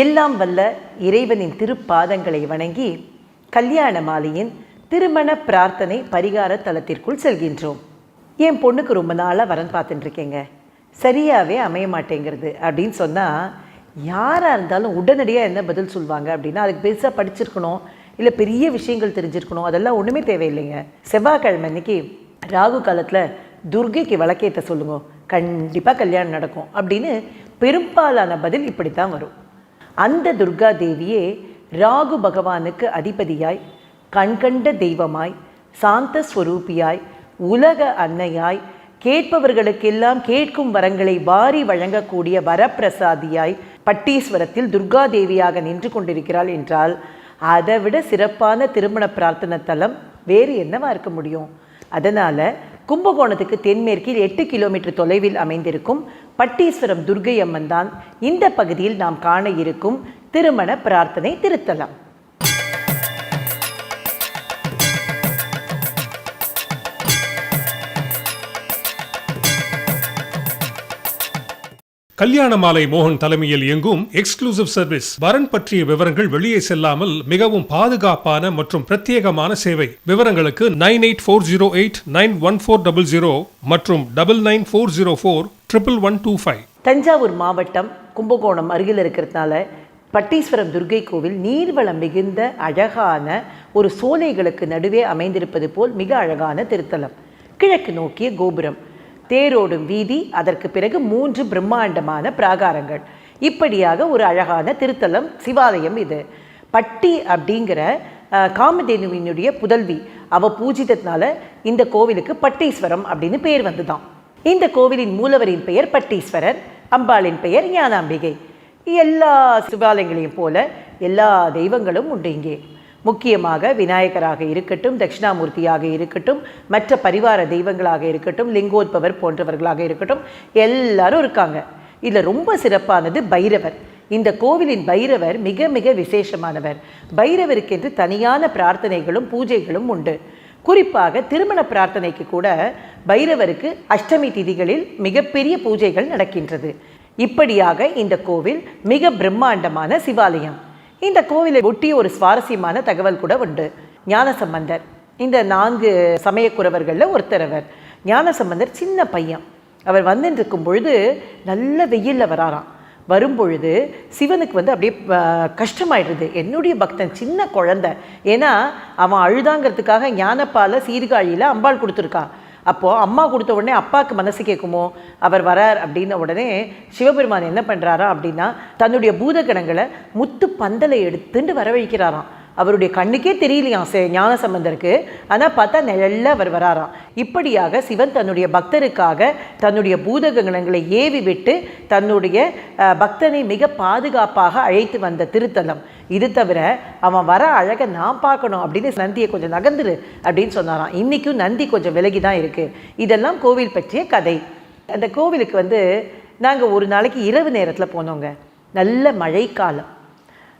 எல்லாம் வல்ல இறைவனின் திருப்பாதங்களை வணங்கி கல்யாண மாலையின் திருமண பிரார்த்தனை பரிகார தலத்திற்குள் செல்கின்றோம். என் பொண்ணுக்கு ரொம்ப நாளாக வரன் பார்த்துட்டுருக்கேங்க சரியாகவே அமைய மாட்டேங்கிறது அப்படின்னு சொன்னால் யாராக இருந்தாலும் உடனடியாக என்ன பதில் சொல்லுவாங்க அப்படின்னா அதுக்கு பெருசாக படிச்சிருக்கணும் இல்லை பெரிய விஷயங்கள் தெரிஞ்சிருக்கணும் அதெல்லாம் ஒன்றுமே தேவையில்லைங்க. செவ்வாய்க்கிழமை அன்னைக்கு ராகு காலத்தில் துர்கைக்கு விளக்கேற்ற சொல்லுங்க கண்டிப்பாக கல்யாணம் நடக்கும் அப்படின்னு பெரும்பாலான பதில் இப்படி தான் வரும். அந்த துர்கா தேவியே ராகு பகவானுக்கு அதிபதியாய் கண்கண்ட தெய்வமாய் சாந்த ஸ்வரூபியாய் உலக அன்னையாய் கேட்பவர்களுக்கெல்லாம் கேட்கும் வரங்களை வாரி வழங்கக்கூடிய வரப்பிரசாதியாய் பட்டீஸ்வரத்தில் துர்கா தேவியாக நின்று கொண்டிருக்கிறாள் என்றால் அதைவிட சிறப்பான திருமண பிரார்த்தனை தலம் வேறு என்னவா இருக்க முடியும்? அதனால் கும்பகோணத்துக்கு தென்மேற்கில் எட்டு கிலோமீட்டர் தொலைவில் அமைந்திருக்கும் பட்டீஸ்வரம் துர்கை அம்மன் தான் இந்த பகுதியில் நாம் காண இருக்கும் திருமண பிரார்த்தனை திருத்தலம். கல்யாண மாலை மோகன் தலைமையில் இயங்கும் எக்ஸ்க்ளூசிவ் சர்வீஸ் வரன் பற்றிய விவரங்கள் வெளியே செல்லாமல் மிகவும் பாதுகாப்பான மற்றும் பிரத்யேகமான சேவை. விவரங்களுக்கு nine eight four zero eight nine one four double zero மற்றும் double nine four zero four triple one two five Thanjavur மாவட்டம் கும்பகோணம் அருகில் இருக்கிறதுனால பட்டீஸ்வரம் துர்கை கோவில் நீர்வளம் மிகுந்த அழகான ஒரு சோலைகளுக்கு நடுவே அமைந்திருப்பது போல் மிக அழகான திருத்தலம். கிழக்கு நோக்கிய கோபுரம். தேரோடும் வீதி அதற்கு பிறகு மூன்று பிரம்மாண்டமான பிராகாரங்கள். இப்படியாக ஒரு அழகான திருத்தலம் சிவாலயம் இது. பட்டி அப்படிங்கிற காமதேனுவினுடைய புதல்வி. அவ பூஜித்ததுனால இந்த கோவிலுக்கு பட்டீஸ்வரம் அப்படின்னு பேர் வந்துதான். இந்த கோவிலின் மூலவரின் பெயர் பட்டீஸ்வரர் அம்பாளின் பெயர் ஞானாம்பிகை. எல்லா சிவாலயங்களையும் போல எல்லா தெய்வங்களும் உண்டு இங்கே. முக்கியமாக விநாயகராக இருக்கட்டும் தட்சிணாமூர்த்தியாக இருக்கட்டும் மற்ற பரிவார தெய்வங்களாக இருக்கட்டும் லிங்கோத்பவர் போன்றவர்களாக இருக்கட்டும் எல்லாரும் இருக்காங்க. இதில் ரொம்ப சிறப்பானது பைரவர். இந்த கோவிலின் பைரவர் மிக மிக விசேஷமானவர். பைரவருக்கென்று தனியான பிரார்த்தனைகளும் பூஜைகளும் உண்டு. குறிப்பாக திருமண பிரார்த்தனைக்கு கூட பைரவருக்கு அஷ்டமி திதிகளில் மிகப்பெரிய பூஜைகள் நடக்கின்றது. இப்படியாக இந்த கோவில் மிக பிரம்மாண்டமான சிவாலயம். இந்த கோவிலை ஒட்டி ஒரு சுவாரஸ்யமான தகவல் கூட உண்டு. ஞானசம்பந்தர் இந்த நான்கு சமயக்குறவர்களில் ஒருத்தர் அவர் ஞானசம்பந்தர் சின்ன பையன். அவர் வந்துருக்கும் பொழுது நல்ல வெயிலில் வராராம். வரும்பொழுது சிவனுக்கு வந்து அப்படியே கஷ்டமாயிடுது. என்னுடைய பக்தன் சின்ன குழந்த. ஏன்னா அவன் அழுதாங்கிறதுக்காக ஞானப்பால சீர்காழியில் அம்பாள் கொடுத்துருக்கா. அப்போது அம்மா கொடுத்த உடனே அப்பாவுக்கு மனசு கேட்குமோ அவர் வரார் அப்படின்ன உடனே சிவபெருமான் என்ன பண்ணுறாரா அப்படின்னா தன்னுடைய பூதகணங்களை முத்து பந்தலை எடுத்துட்டு வரவழைக்கிறாராம். அவருடைய கண்ணுக்கே தெரியலையாம் சே ஞானசம்பந்தருக்கு ஆனால் பார்த்தா நிழல்ல அவர் வராராம். இப்படியாக சிவன் தன்னுடைய பக்தருக்காக தன்னுடைய பூதகணங்களை ஏவி விட்டு தன்னுடைய பக்தனை மிக பாதுகாப்பாக அழைத்து வந்த திருத்தலம். இது தவிர அவன் வர அழகை நான் பார்க்கணும் அப்படின்னு நந்தியை கொஞ்சம் நகர்ந்துரு அப்படின்னு சொன்னாராம். இன்றைக்கும் நந்தி கொஞ்சம் விலகி தான் இருக்குது இதெல்லாம் கோவில் பற்றிய கதை. அந்த கோவிலுக்கு வந்து நாங்கள் ஒரு நாளைக்கு இரவு நேரத்தில் போனோங்க. நல்ல மழைக்காலம்.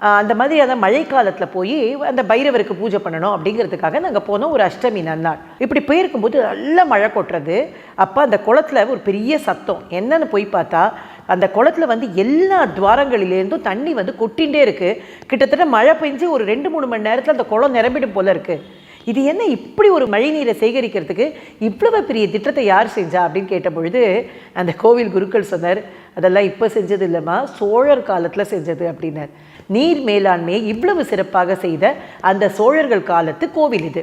அந்த மாதிரி அந்த மழைக்காலத்தில் போய் அந்த பைரவருக்கு பூஜை பண்ணணும் அப்படிங்கிறதுக்காக நாங்கள் போனோம். ஒரு அஷ்டமி நன்னாள். இப்படி போயிருக்கும்போது நல்ல மழை கொட்டுறது. அப்போ அந்த குளத்துல ஒரு பெரிய சத்தம். என்னன்னு போய் பார்த்தா அந்த குளத்துல வந்து எல்லா துவாரங்களிலேருந்தும் தண்ணி வந்து கொட்டிகிட்டே இருக்குது கிட்டத்தட்ட மழை பெஞ்சு ஒரு ரெண்டு மூணு மணி நேரத்தில் அந்த குளம் நிரம்பிடும் போல இருக்குது இது என்ன இப்படி ஒரு மழைநீரை சேகரிக்கிறதுக்கு இவ்வளவு பெரிய திட்டத்தை யார் செஞ்சா அப்படின்னு கேட்ட பொழுது அந்த கோவில் குருக்கள் சொன்னார் அதெல்லாம் இப்போ செஞ்சது இல்லைம்மா சோழர் காலத்தில் செஞ்சது அப்படின்னார். நீர் மேலாண்மையை இவ்வளவு சிறப்பாக செய்த அந்த சோழர்கள் காலத்து கோவில் இது.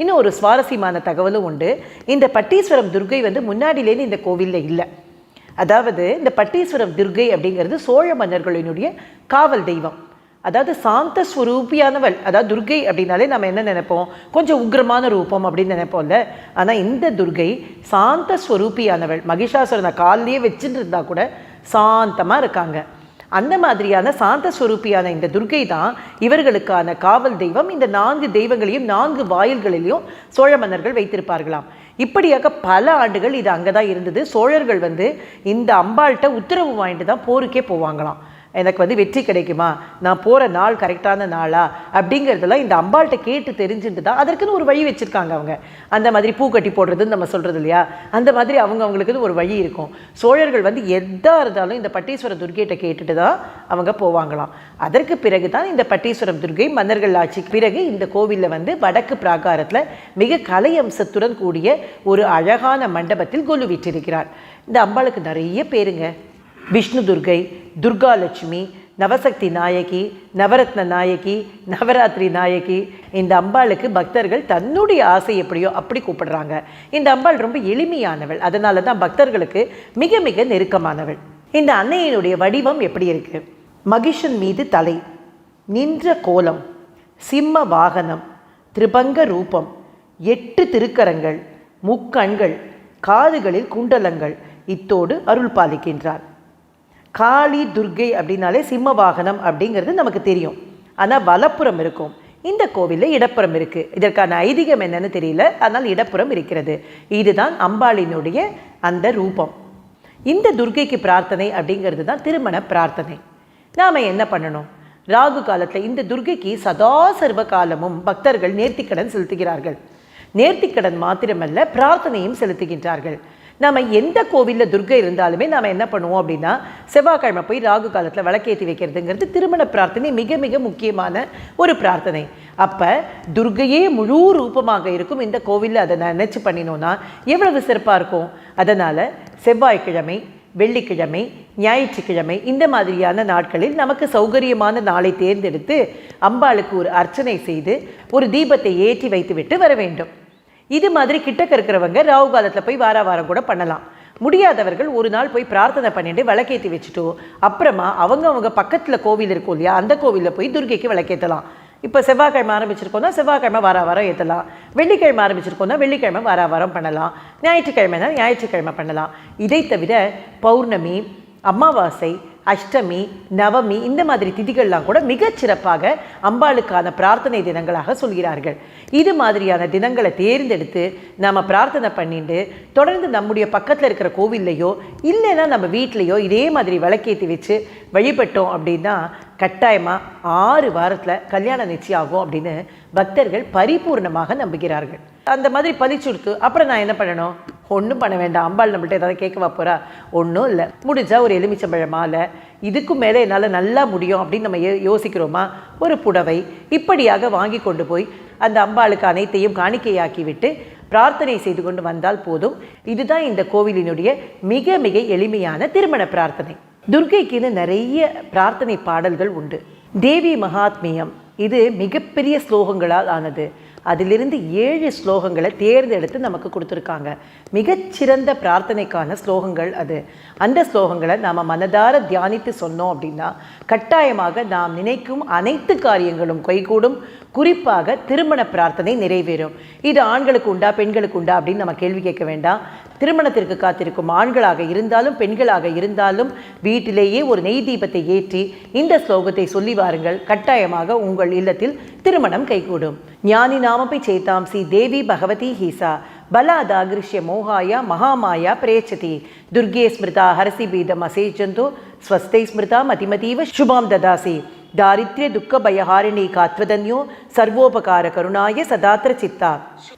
இன்னும் ஒரு சுவாரஸ்யமான தகவலும் உண்டு. இந்த பட்டீஸ்வரம் துர்கை வந்து முன்னாடியிலேருந்து இந்த கோவிலில் இல்லை. அதாவது இந்த பட்டீஸ்வரம் துர்கை அப்படிங்கிறது சோழ மன்னர்களினுடைய காவல் தெய்வம். அதாவது சாந்த ஸ்வரூபியானவள் அதாவது துர்கை அப்படின்னாலே நம்ம என்ன நினைப்போம்? கொஞ்சம் உக்ரமான ரூபம் அப்படின்னு நினைப்போம்ல. ஆனால் இந்த துர்கை சாந்த ஸ்வரூபியானவள் மகிஷாசுரனை காலிலேயே வச்சுட்டு இருந்தால் கூட சாந்தமாக இருக்காங்க. அந்த மாதிரியான சாந்த ஸ்வரூபியான இந்த துர்கை தான் இவர்களுக்கான காவல் தெய்வம். இந்த நான்கு தெய்வங்களையும் நான்கு வாயில்களிலையும் சோழ மன்னர்கள் வைத்திருப்பார்களாம். இப்படியாக பல ஆண்டுகள் இது அங்கே தான் இருந்தது. சோழர்கள் வந்து இந்த அம்பாள்கிட்ட உத்தரவு வாங்கிட்டு தான் போருக்கே போவாங்களாம். எனக்கு வந்து வெற்றி கிடைக்குமா? நான் போகிற நாள் கரெக்டான நாளா? அப்படிங்கிறதெல்லாம் இந்த அம்பாள்கிட்ட கேட்டு தெரிஞ்சுட்டு தான் அதற்குன்னு ஒரு வழி வச்சுருக்காங்க அவங்க. அந்த மாதிரி பூ கட்டி போடுறதுன்னு நம்ம சொல்கிறது இல்லையா? அந்த மாதிரி அவங்க அவங்களுக்குன்னு ஒரு வழி இருக்கும். சோழர்கள் வந்து எதாக இருந்தாலும் இந்த பட்டீஸ்வர துர்கையிட்ட கேட்டுட்டு தான் அவங்க போவாங்களாம். அதற்கு பிறகு தான் இந்த பட்டீஸ்வரம் துர்க்கை மன்னர்கள் ஆட்சிக்கு பிறகு இந்த கோவிலில் வந்து வடக்கு பிராகாரத்தில் மிக கலை அம்சத்துடன் கூடிய ஒரு அழகான மண்டபத்தில் கொலு விட்டிருக்கிறார் இந்த அம்பாளுக்கு நிறைய பேருங்க. விஷ்ணு துர்கை துர்காலட்சுமி நவசக்தி நாயகி நவரத்ன நாயகி நவராத்திரி நாயகி. இந்த அம்பாளுக்கு பக்தர்கள் தன்னுடைய ஆசை எப்படியோ அப்படி கூப்பிடுறாங்க. இந்த அம்பாள் ரொம்ப எளிமையானவள். அதனால தான் பக்தர்களுக்கு மிக மிக நெருக்கமானவள். இந்த அன்னையினுடைய வடிவம் எப்படி இருக்கு? மகிஷன் மீது தலை நின்ற கோலம் சிம்ம வாகனம் திரிபங்க ரூபம் எட்டு திருக்கரங்கள் முக்கண்கள் காதுகளில் குண்டலங்கள். இத்தோடு அருள் பாலிக்கின்றார். காளி துர்கை அப்படின்னாலே சிம்ம வாகனம் அப்படிங்கிறது நமக்கு தெரியும். ஆனால் வலப்புறம் இருக்கும். இந்த கோவிலில் இடப்புறம் இருக்குது இதற்கான ஐதீகம் என்னன்னு தெரியல. ஆனால் இடப்புறம் இருக்கிறது. இதுதான் அம்பாளினுடைய அந்த ரூபம். இந்த துர்கைக்கு பிரார்த்தனை அப்படிங்கிறது தான் திருமண பிரார்த்தனை. நாம் என்ன பண்ணணும்? ராகு காலத்தில் இந்த துர்கைக்கு சதா சர்வ காலமும் பக்தர்கள் நேர்த்திக்கடன் செலுத்துகிறார்கள். நேர்த்திக்கடன் மாத்திரமல்ல பிரார்த்தனையும் செலுத்துகின்றார்கள். நம்ம எந்த கோவிலில் துர்கை இருந்தாலுமே நாம் என்ன பண்ணுவோம் அப்படின்னா செவ்வாய்க்கிழமை போய் ராகு காலத்தில் விளக்கேற்றி வைக்கிறதுங்கிறது திருமண பிரார்த்தனை மிக மிக முக்கியமான ஒரு பிரார்த்தனை. அப்போ துர்கையே முழு ரூபமாக இருக்கும். இந்த கோவிலில் அதை நினச்சி பண்ணினோன்னா எவ்வளவு சிறப்பாக இருக்கும்? அதனால் செவ்வாய்க்கிழமை வெள்ளிக்கிழமை ஞாயிற்றுக்கிழமை இந்த மாதிரியான நாட்களில் நமக்கு சௌகரியமான நாளை தேர்ந்தெடுத்து அம்பாளுக்கு ஒரு அர்ச்சனை செய்து ஒரு தீபத்தை ஏற்றி வைத்துவிட்டு வர வேண்டும். இது மாதிரி கிட்டக்க இருக்கிறவங்க ராகு காலத்தில் போய் வார வாரம் கூட பண்ணலாம். முடியாதவர்கள் ஒரு நாள் போய் பிரார்த்தனை பண்ணிட்டு விளக்கேற்றி வச்சுட்டோ அப்புறமா அவங்க அவங்க பக்கத்தில் கோவில் இருக்கும் இல்லையா அந்த கோவிலில் போய் துர்கைக்கு விளக்கேற்றலாம் இப்போ செவ்வாய்க்கிழமை ஆரம்பிச்சிருக்கோம்னா செவ்வாய்க்கிழமை வார வாரம் ஏற்றலாம் வெள்ளிக்கிழமை ஆரம்பிச்சிருக்கோம்னா வெள்ளிக்கிழமை வார வாரம் பண்ணலாம். ஞாயிற்றுக்கிழமைனா ஞாயிற்றுக்கிழமை பண்ணலாம். இதை தவிர பௌர்ணமி அமாவாசை அஷ்டமி நவமி இந்த மாதிரி திதிகள்லாம் கூட மிகச் சிறப்பாக அம்பாளுக்கான பிரார்த்தனை தினங்களாக சொல்கிறார்கள். இது மாதிரியான தினங்களை தேர்ந்தெடுத்து நாம் பிரார்த்தனை பண்ணிட்டு தொடர்ந்து நம்முடைய பக்கத்தில் இருக்கிற கோவில்லையோ இல்லைன்னா நம்ம வீட்லேயோ இதே மாதிரி விளக்கேற்றி வச்சு வழிபட்டோம் அப்படின்னா கட்டாயமாக ஆறு வாரத்தில் கல்யாணம் நிச்சயம் ஆகும் அப்படின்னு பக்தர்கள் பரிபூர்ணமாக நம்புகிறார்கள். அந்த மாதிரி பலிச்சுடுத்து அப்புறம் நான் என்ன பண்ணணும்? ஒன்றும் பண்ண வேண்டாம். அம்பாள் நம்மள்ட்ட ஏதாவது கேட்கவா போகிறா ஒன்றும் இல்லை. முடிஞ்சா ஒரு எலுமிச்சம்பழ மாலை இதுக்கும் மேலே என்னால் நல்லா முடியும் அப்படின்னு நம்ம யோ- யோசிக்கிறோமா? ஒரு புடவை இப்படியாக வாங்கி கொண்டு போய் அந்த அம்பாளுக்கு அனைத்தையும் காணிக்கையாக்கிவிட்டு பிரார்த்தனை செய்து கொண்டு வந்தால் போதும். இதுதான் இந்த கோவிலினுடைய மிக மிக எளிமையான திருமண பிரார்த்தனை. துர்க்கைக்குன்னு நிறைய பிரார்த்தனை பாடல்கள் உண்டு. தேவி மகாத்மியம். இது மிகப்பெரிய ஸ்லோகங்களால் ஆனது. அதிலிருந்து ஏழு ஸ்லோகங்களை தேர்ந்தெடுத்து நமக்கு கொடுத்துருக்காங்க. மிகச்சிறந்த பிரார்த்தனைக்கான ஸ்லோகங்கள் அது. அந்த ஸ்லோகங்களை நாம் மனதார தியானித்து சொன்னோம் அப்படின்னா கட்டாயமாக நாம் நினைக்கும் அனைத்து காரியங்களும் கைகூடும். குறிப்பாக திருமண பிரார்த்தனை நிறைவேறும். இது ஆண்களுக்கு உண்டா பெண்களுக்கு உண்டா அப்படின்னு நம்ம கேள்வி கேட்க வேண்டாம். திருமணத்திற்கு காத்திருக்கும் ஆண்களாக இருந்தாலும் பெண்களாக இருந்தாலும் வீட்டிலேயே ஒரு நெய் தீபத்தை ஏற்றி இந்த ஸ்லோகத்தை சொல்லி வாருங்கள். கட்டாயமாக உங்கள் இல்லத்தில் திருமணம் கைகூடும். ஞானி நாமப்பை சேதாம்சி தேவி பகவதி ஹீசா. பலாதாகிருஷ்ய மோகாய மகாமாயா பிரேச்சதி. துர்கே ஸ்மிருதா ஹரசி பீதம் அசேஜந்தோ. ஸ்வஸ்தை ஸ்மிருதா மதிமதீவ. சுபாம் ததாசி. ದಾರಿದ್ರ್ಯ ದುಃಖ ಭಯಹಾರಿಣಿ ಕಾತ್ವದನ್ಯೋ ಸರ್ವೋಪಕಾರ ಕರುಣಾಯ ಸದಾತ್ರ ಚಿತ್ತ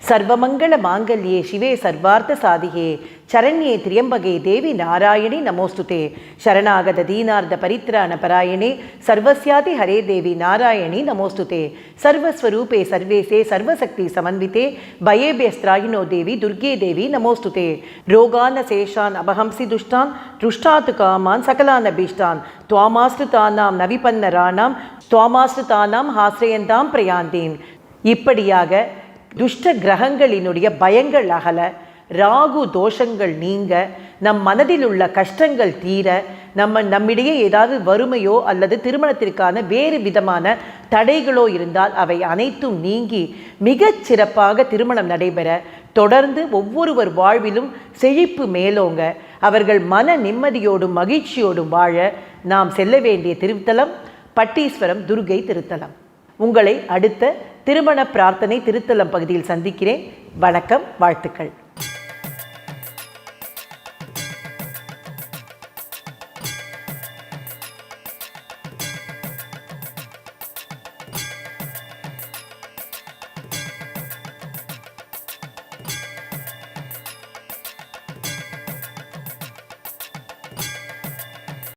ಸರ್ವಮಂಗಳ ಮಾಂಗಲ್ಯೆ ಶಿವೆ ಸರ್ವಾರ್ಥ ಸಾಧಿಗೆ சரண்யே திரியம்பகே தேவி நாராயணி நமோஸ்துதே. சரணாகத தீனார்த பரித்ராண பராயணே. சர்வஸ்யாதி ஹரே தேவி நாராயணி நமோஸ்துதே. சர்வஸ்வரூபே சர்வேசே சர்வசக்தி சமன்விதே. பயேபியஸ்திராயினோ தேவி துர்கே தேவி நமோஸ்துதே. ரோகான சேஷான் அபஹம்சி துஷ்டான். துஷ்டாத்து காமான் சகலான் அபீஷ்டான் துவாமாஸ்ருதானாம் நவிபன்னராணாம் துவாமாஸ்ருதானாம் ஹாசிரயந்தாம் பிரயாந்தேன். இப்படியாக துஷ்ட கிரகங்களினுடைய பயங்கள் அகல. ராகு தோஷங்கள் நீங்க நம் மனதில் உள்ள கஷ்டங்கள் தீர நம்ம நம்மிடையே ஏதாவது வறுமையோ அல்லது திருமணத்திற்கான வேறு விதமான தடைகளோ இருந்தால் அவை அனைத்தும் நீங்கி மிகச் சிறப்பாக திருமணம் நடைபெற தொடர்ந்து ஒவ்வொருவர் வாழ்விலும் செழிப்பு மேலோங்க. அவர்கள் மன நிம்மதியோடும் மகிழ்ச்சியோடும் வாழ நாம் செல்ல வேண்டிய திருத்தலம் பட்டீஸ்வரம் துர்கை திருத்தலம். உங்களை அடுத்த திருமண பிரார்த்தனை திருத்தலம் பகுதியில் சந்திக்கிறேன். வணக்கம் வாழ்த்துக்கள்.